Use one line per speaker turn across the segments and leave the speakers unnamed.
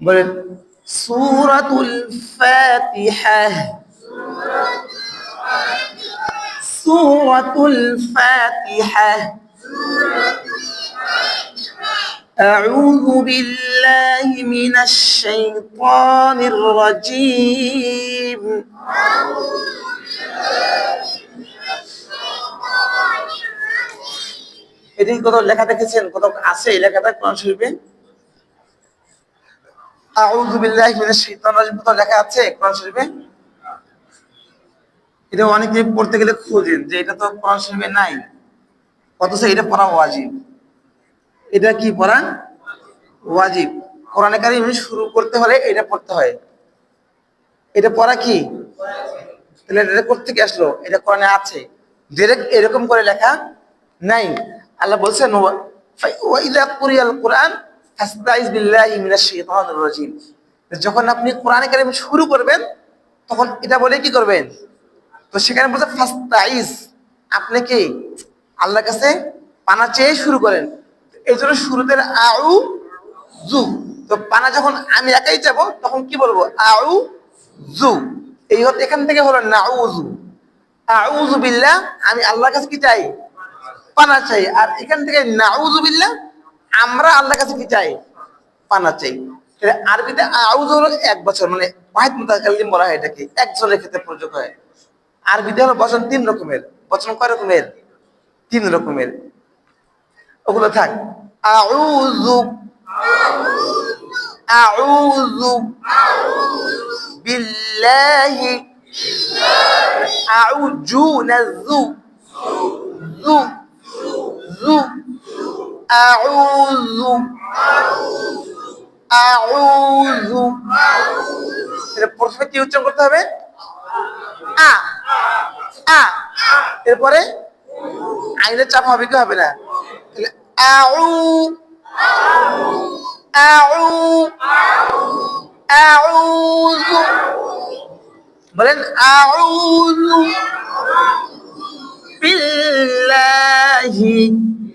বলেন সুরাতুল ফাতিহা সুরাতুল ফাতিহা أعوذ بالله من الشيطان الرجيم এদিকে কত লেখা দেখেছেন কত আছে এই লেখাটা কোরআন শরীফে লেখা আছে? কোরআন এটা অনেকে পড়তে গেলে যে এটা তো কোরআন নাই। অথচ এটা পড়া ওয়াজিব। এটা কি ওয়াজিব। কোরআনে শুরু করতে হলে এটা পড়তে হয়। এটা পড়া কি? তাহলে কি আসলো? এটা কোরআনে আছে। ডিরেক্ট এরকম করে লেখা নাই। আল্লাহ বলছেন কোরআন যখন আপনি কোরআনে কারিম শুরু করবেন, তখন এটা বলে কি করবেন? তো সেখানে বলছে, ফাস্তাইজ আপনি কি আল্লাহর কাছে পানা চেয়ে শুরু করেন? এই জন্য শুরুতে আউ জু তো পানা যখন আমি একাই যাব, তখন কি বলব? আউ জু এই এখান থেকে হলো নাউজু আউযু বিল্লাহ, আমি আল্লাহর কাছে কি চাই? পানা চাই। আর এখান থেকে নাউযু বিল্লাহ আমরা আল্লাহর কাছে কি চাই? পানা চাই। আরবিতে আউযু হলো এক বছর মানে ওয়াহিদ বলা হয় এটাকে একজনের ক্ষেত্রে প্রযোগ হয়। আরবিতে হলো বচন তিন রকমের। বচন কয় রকমের? তিন রকমের। ওগুলো থাক। আউযু আউযু বিল্লাহি আউযু নাযু যু যু আউযু আউযু। এটা প্রথমে কি উচ্চারণ করতে হবে? আ আ। এরপরে আইনের চাপ হবে কি হবে না? আউ আউ, আউযু। বলেন আউযু। বিল্লাহি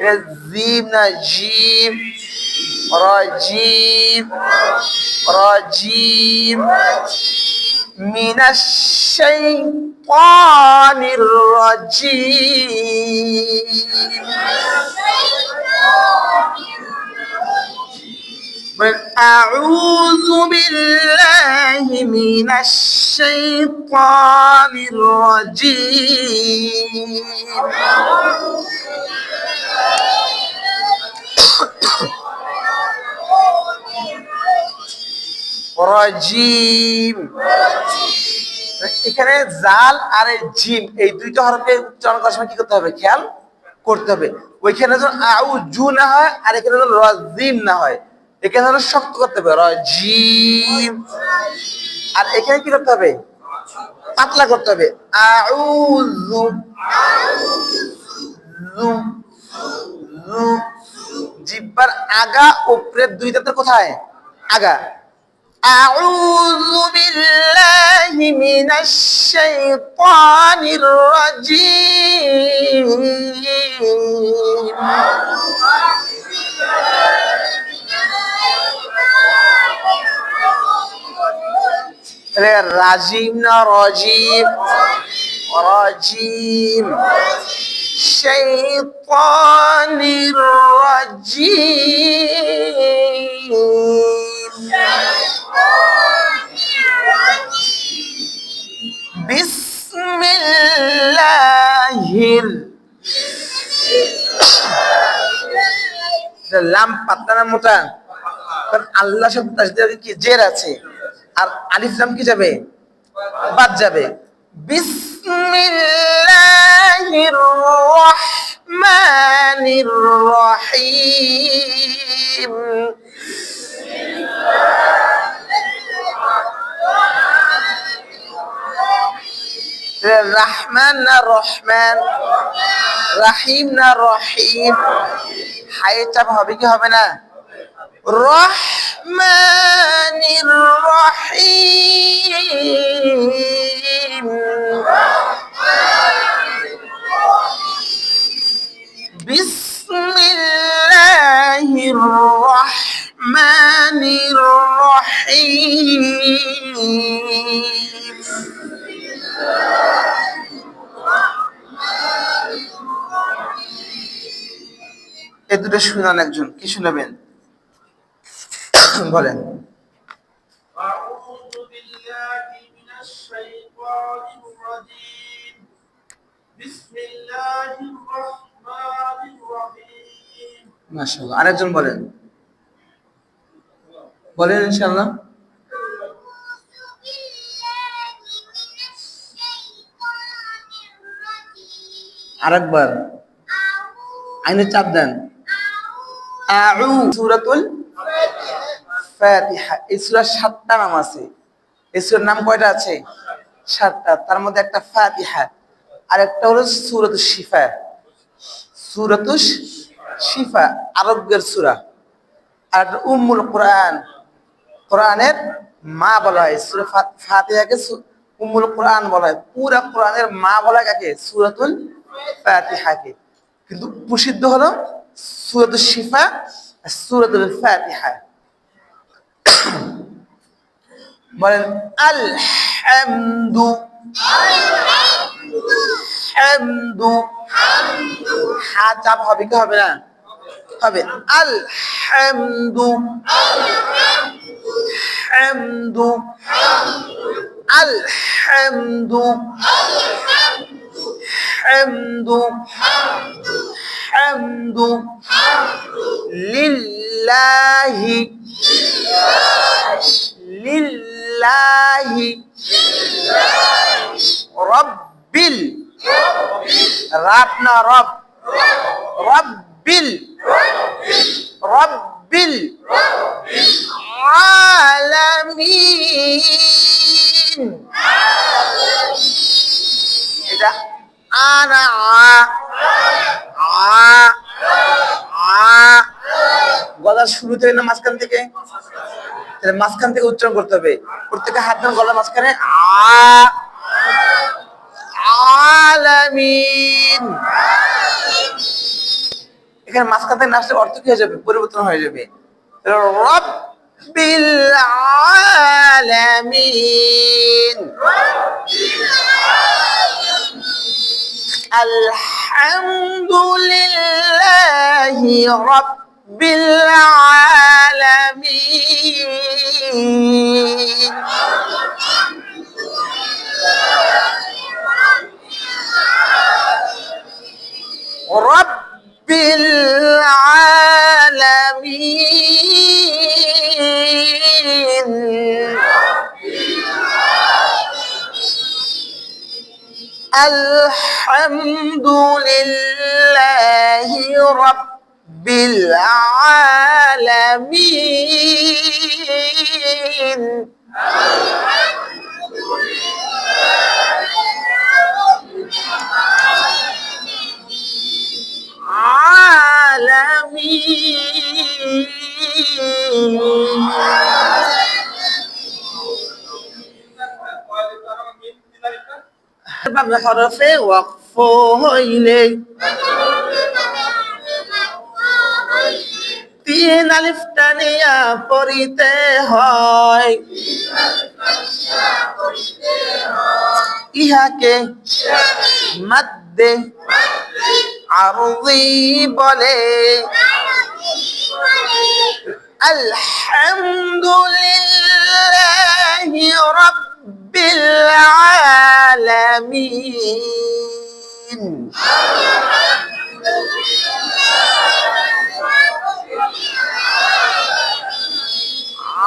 الزيم نجيم رجيم رجيم من الشيطان الرجيم أعوذ بالله من الشيطان الرجيم রাজিম এখানে জাল আর এই জিম এই দুইটা হরফে উচ্চারণ করার সময় কি করতে হবে খেয়াল করতে হবে ওইখানে যেন আউ জু না হয় আর এখানে যেন রাজিম না হয় এখানে ধরো শক্ত করতে হবে জিম। আর এখানে কি করতে হবে? পাতলা করতে হবে। আউযু জু জু জিব্বার আগা উপরের দুই দাঁতের কোথায়? আগা। আউযু বিল্লাহি মিনাশ শাইতানির রাজিম। রাজিম না রজিম রজিম الشيطان الرجيم بسم الله লাম পাতলা না মোটা কারণ আল্লাহ শব্দ তাসদিদের কি জের আছে আর আলিফ লাম কি যাবে? বাদ যাবে। রহিম। রহমান। না রহমান রাহিম। না রহিম হাইটা হবে কি হবে না? রহমানির রহিম বিসমিল্লাহির রহমানির রহিম এ দুটো শুনান একজন কি শুনাবেন? মাশাআল্লাহ আরেকজন বলেন। বলেন ইনশাআল্লাহ। আরেকবার। আইনে চাপ দেন। আউ সূরাতুল ফাতিহা, এই সূরার সাতটা নাম আছে। এই সূরার নাম কয়টা আছে? সাতটা। তার মধ্যে একটা ফাতিহা আর একটা হলো সূরাতুশ শিফা। সূরাতুশ শিফা আরোগ্যের সূরা। আর উম্মুল কোরআন, কোরআনের মা বলা হয়। সূরা ফাতিহাকে উম্মুল কোরআন বলা হয়। পুরা কোরআনের মা বলা কাকে? সূরাতুল ফাতিহাকে। কিন্তু প্রসিদ্ধ হলো সূরাতুল শিফা সূরাতুল ফাতিহা। বলেন আলহামদু হামদু হা চাপ হবে কি হবে না? হবে। আলহামদু। হামদু আলহামদু। হামদু হামদু লিল্লাহি লিল্লাহি রব্বিল রাব না রব রব্বিল রব্বিল আলামিন এটা আনা আ আ গলার শুরু থেকে না মাঝখান থেকে? মাঝখান থেকে উচ্চারণ করতে হবে। প্রত্যেকে হাত মাঝখানে আলামিন এখানে মাঝখান থেকে নাচলে অর্থ কি হয়ে যাবে? পরিবর্তন হয়ে যাবে। রব্বিল আলামিন আলহামদুলিল্লাহি রব্বিল رب العالمين. হরফে ওয়াকফ হইলে তিন আলিফ টানিয়া পড়িতে হয়। ইহাকে মাদ্দে আরজি বলে। আলহামদুলিল্লাহি রাব্বিল আলামিন।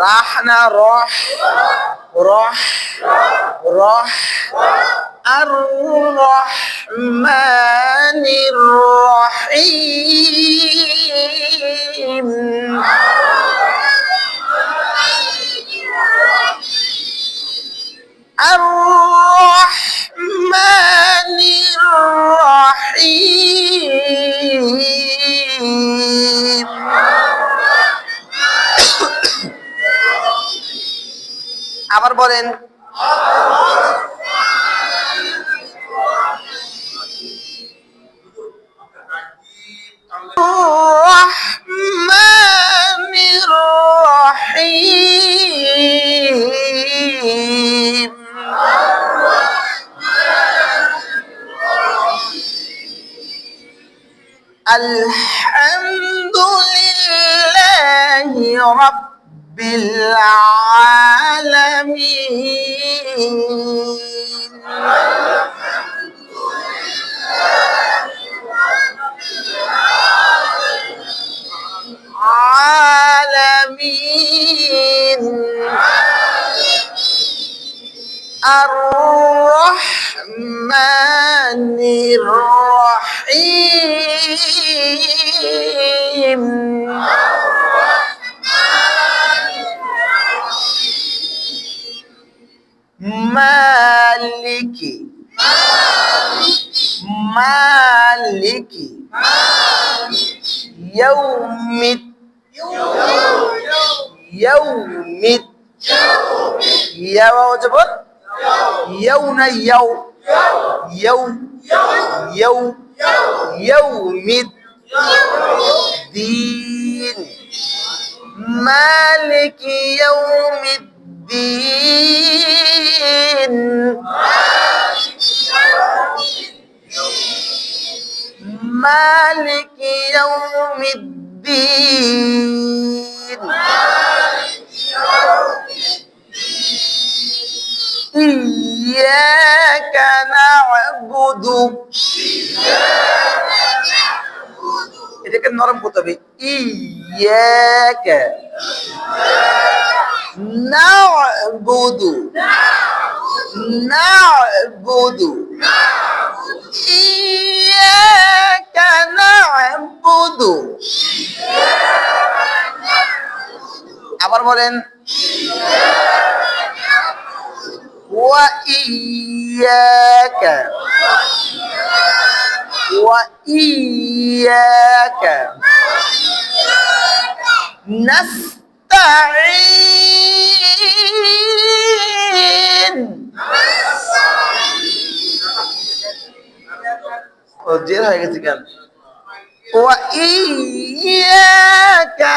رحنا روح روح روح الرحمن الرحيم. رب العالمين. عالمين الرحمن الرحيم. মালিকি। মালিকি। ইয়াউমিত ইয়াউমিত ইয়া ওয়া জবর ইয়াউনা ইয়াউ ইয়াউ। ইয়াউ। ইয়াউমিত দিন। মালিকি ইয়াউমিত يوم الدين مالك يوم الدين إياك نعبد এটাকে নরম করতে হবে ইয়াক না'বুদু না'বুদু ইয়াকা না'বুদু আবার বলেন ওয়া ইয়াকা ওয়া ও জের হয়ে গেছে কেন? ওয়া ইয়াকা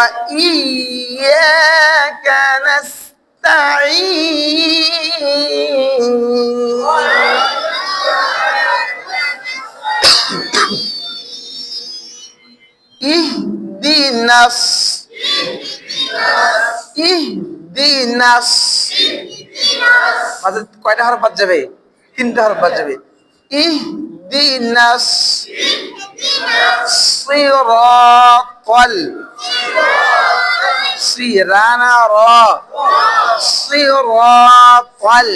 وإياك نستعين اهدنا الص- اهدنا الص- মাঝে কয়টা হরফ বাদ যাবে তিনটা হরফ বাদ যাবে ইহদিনাস সিরাতাল সিরানা র সিরাতাল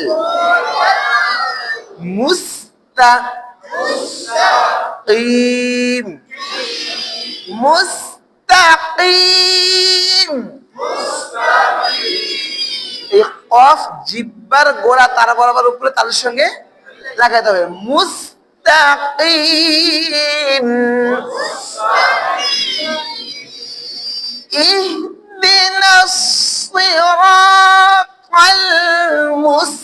জিব্বার গোড়া তার বরাবর উপরে তালের সঙ্গে লাগাইতে হবে। মুস্তাকিম اهدنا الصراط المستقيم.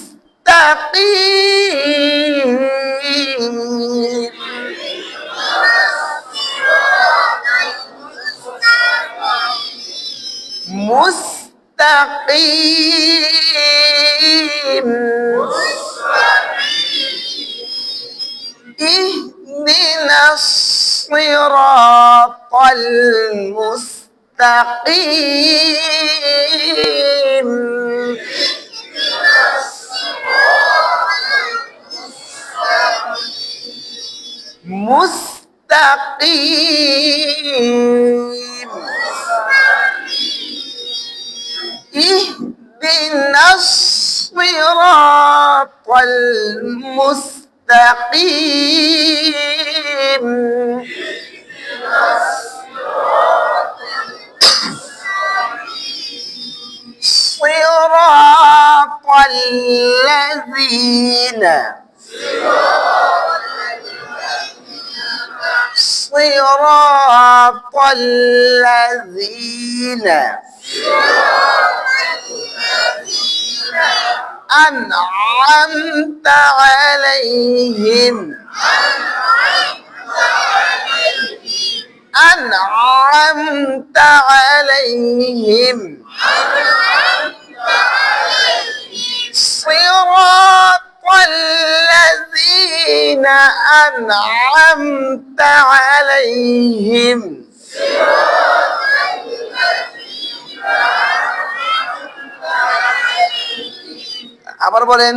مستقيم. اهدنا الصراط المستقيم. مستقيم اهدنا الصراط المستقيم صراط الذين صراط الذين أنعمت عليهم أنعمت عليهم صراط الذين أنعمت عليهم আবার বলেন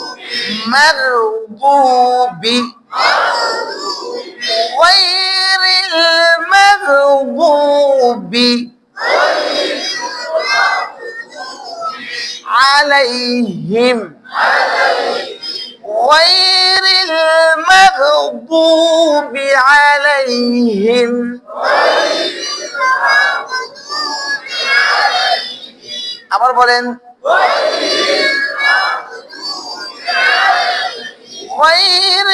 المغضوب مغضوب غير المغضوب عليهم غير المغضوب عليهم আবার বলেন غير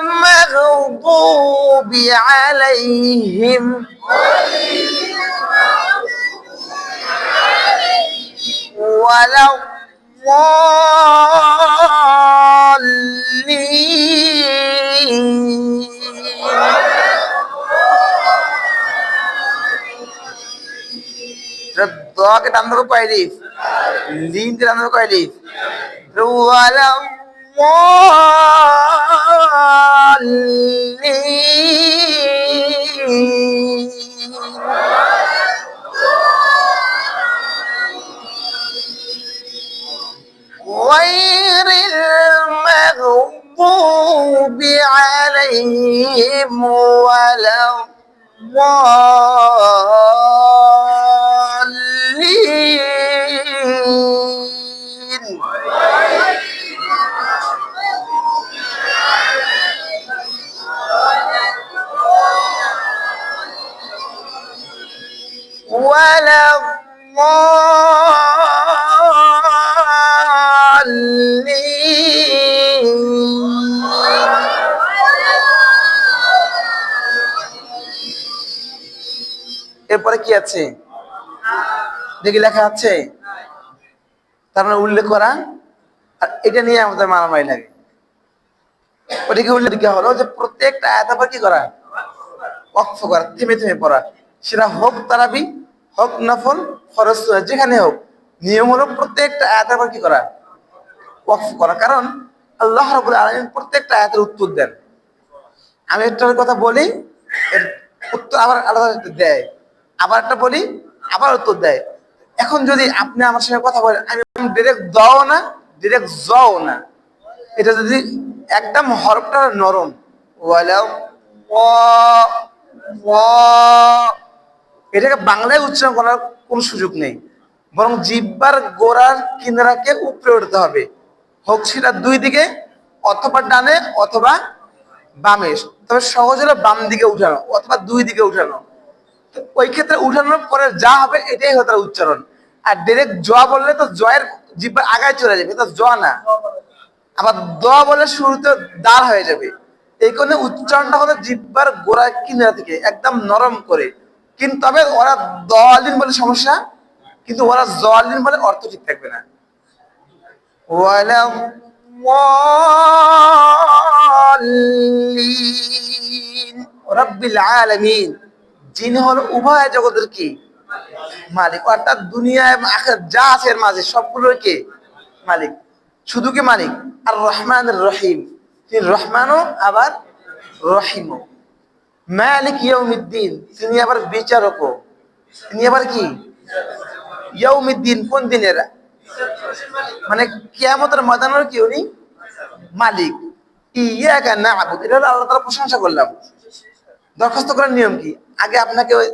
المغضوب عليهم ولا الضالين الضاء كده عندكم كويس لين كده عندكم كويس ولا الضالين. غير المغضوب عليهم ولا الضالين. ولا الضالين এরপরে কি আছে দেখি লেখা আছে তার মানে উল্লেখ করা আর এটা নিয়ে আমাদের মারামারি লাগে ওটিকে উল্লেখ হলো যে প্রত্যেকটা আয়াত আবার কি করা ওয়াকফ করা থেমে থেমে পড়া সেটা হোক তারাবি হোক নফল ফরজ যেখানে হোক। নিয়ম হলো প্রত্যেকটা আয়াত আবার কি করা? ওয়াকফ করা। কারণ আল্লাহ রাব্বুল আলামিন প্রত্যেকটা আয়াতের উত্তর দেন। আমি একটার কথা বলি উত্তর আবার আলাদা দেয়। আবার একটা বলি, আবার উত্তর দেয়। এখন যদি আপনি আমার সঙ্গে কথা বলেন, আমি ডিরেক্ট দাও না ডিরেক্ট যাও না। এটা যদি একদম হরফটা নরম। ওয়ালাউ ওয়া- ওয়া- এটাকে বাংলায় উচ্চারণ করার কোনো সুযোগ নেই। বরং জিব্বার গোড়ার কিনারাকে উপরে উঠতে হবে। হোক সেটা দুই দিকে অথবা ডানে অথবা বামে। তবে সহজ হলো বাম দিকে উঠানো অথবা দুই দিকে উঠানো। ওই ক্ষেত্রে উঠানোর পরে যা হবে এটাই হতো উচ্চারণ। আর ডাইরেক্ট জ বললে তো জয়ের জিব্বার আগায় চলে যাবে তো জ না। আবার দ বলে শুরুতে দাল হয়ে যাবে। এই কারণে উচ্চারণটা হলো জিব্বার গোড়া কিনারা থেকে একদম নরম করে। কিন্তু তবে ওরা দলিন বলে সমস্যা, কিন্তু ওরা জলিন বলে অর্থ ঠিক থাকবে না। রাব্বিল আলামিন, যিনি উভয় জগতের কি? মালিক। অর্থাৎ যা আছে এর মাঝে কে? মালিক। শুধু কি মালিক? আর রহমান রহিম। তিনি রহমানও আবার রহিমও। মালিক ইয়ৌমিদ্দিন তিনি আবার বিচারকও। তিনি আবার কি? ইয়ৌমিদ্দিন কোন দিনের? মানে কিয়ামতের ময়দানের কি উনি? মালিক। ইয়াকা না আবুদ এটা আল্লাহ তাআলা প্রশংসা করলাম। দরখাস্ত করার নিয়ম কি? আগে আপনাকে ওই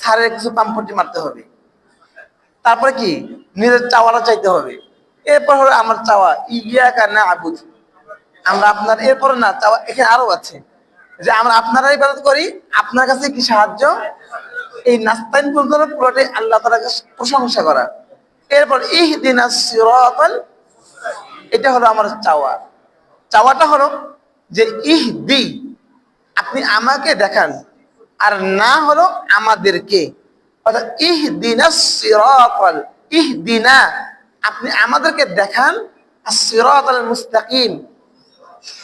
সারের কিছু পাম্পটি মারতে হবে। তারপরে কি? নিজের চাওয়াটা চাইতে হবে। এরপর হলো আমার চাওয়া, ইয়াকা না আবুদ আমরা আপনার, এরপর না, চাওয়া এখানে আরও আছে। যে আমরা আপনারা ইবাদত করি, আপনার কাছে কি সাহায্য? এই নাস্তাইন পর্যন্ত পুরোটাই আল্লাহ তাআলার কাছে প্রশংসা করা। এরপর ইহদিনাস সিরাতাল, এটা হলো আমার চাওয়া। চাওয়াটা হলো যে ইহ দি আপনি আমাকে দেখান, আর না হলো আমাদেরকে। অর্থাৎ ইহ ইহদিনা সিরাতাল, ইহদিনা, আপনি আমাদেরকে দেখান সিরাতাল মুস্তাকিম,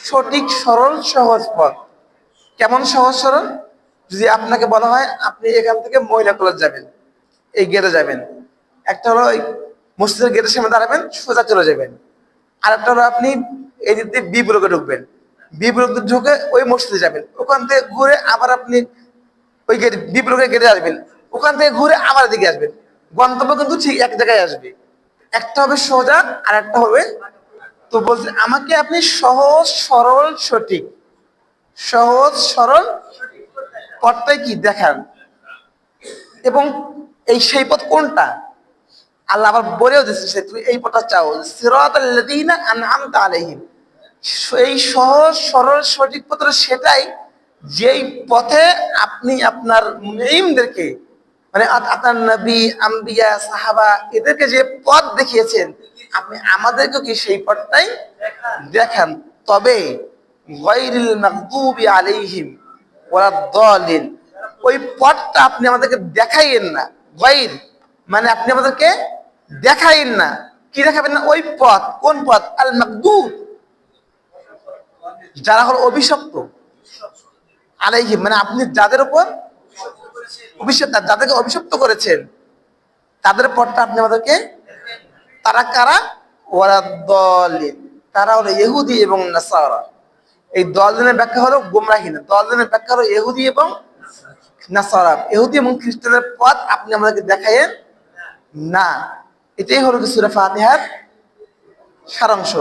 সঠিক, সরল, সহজ পথ। কেমন সহজ সরল? যদি আপনাকে বলা হয়, আপনি এখান থেকে মহিলা কলেজ যাবেন, এই গেটে যাবেন। একটা হলো ওই মসজিদের গেটের সামনে দাঁড়াবেন, সোজা চলে যাবেন। আর একটা হলো আপনি এই দিক দিয়ে বি ঢুকবেন। বি ঢুকে ওই মসজিদে যাবেন। ওখান থেকে ঘুরে আবার আপনি ওই গেট বি গেটে আসবেন। ওখান থেকে ঘুরে আবার দিকে আসবেন। গন্তব্য কিন্তু ঠিক এক জায়গায় আসবে। একটা হবে সোজা আর একটা হবে। তো বলছে, আমাকে আপনি সহজ, সরল, সঠিক সহজ, সরল পথটাই কি? দেখান। এবং এই সেই পথ কোনটা? আল্লাহ আবার বলেও দিচ্ছে তুমি এই পথটা চাও। সিরাতাল লাযীনা আনআমতা এই সহজ, সরল, সঠিক পথটা সেটাই যেই পথে আপনি আপনার মুমিনদেরকে মানে আপ- আপনার নবী, আম্বিয়া, সাহাবা, এদেরকে যে পথ দেখিয়েছেন, আপনি আমাদেরকে কি সেই পথটাই দেখান? তবে গায়রিল মাগদুবি আলাইহিম ওয়ালা দালিন ওই পথটা আপনি আমাদেরকে দেখাইয়েন না। গায়র মানে আপনি আমাদেরকে দেখাইন না। কি দেখাবেন না? ওই পথ। কোন পথ? আল মাকদুব যারা হলো অভিশপ্ত। আলাইহিম মানে আপনি যাদের উপর অভিশপ্ত, যাদেরকে অভিশপ্ত করেছেন, তাদের পথটা আপনি আমাদেরকে, তারা কারা? ওরা দলিন তারা হলো ইহুদি এবং নাসারা। এই দশ জনের ব্যাখ্যা হলো গোমরাহীন। দশ জনের ব্যাখ্যা হলো এহুদি এবং নাসারা। এহুদি এবং খ্রিস্টানের পথ আপনি আমাদেরকে দেখায়েন না। এটাই হলো সুরা ফাতিহার সারাংশ।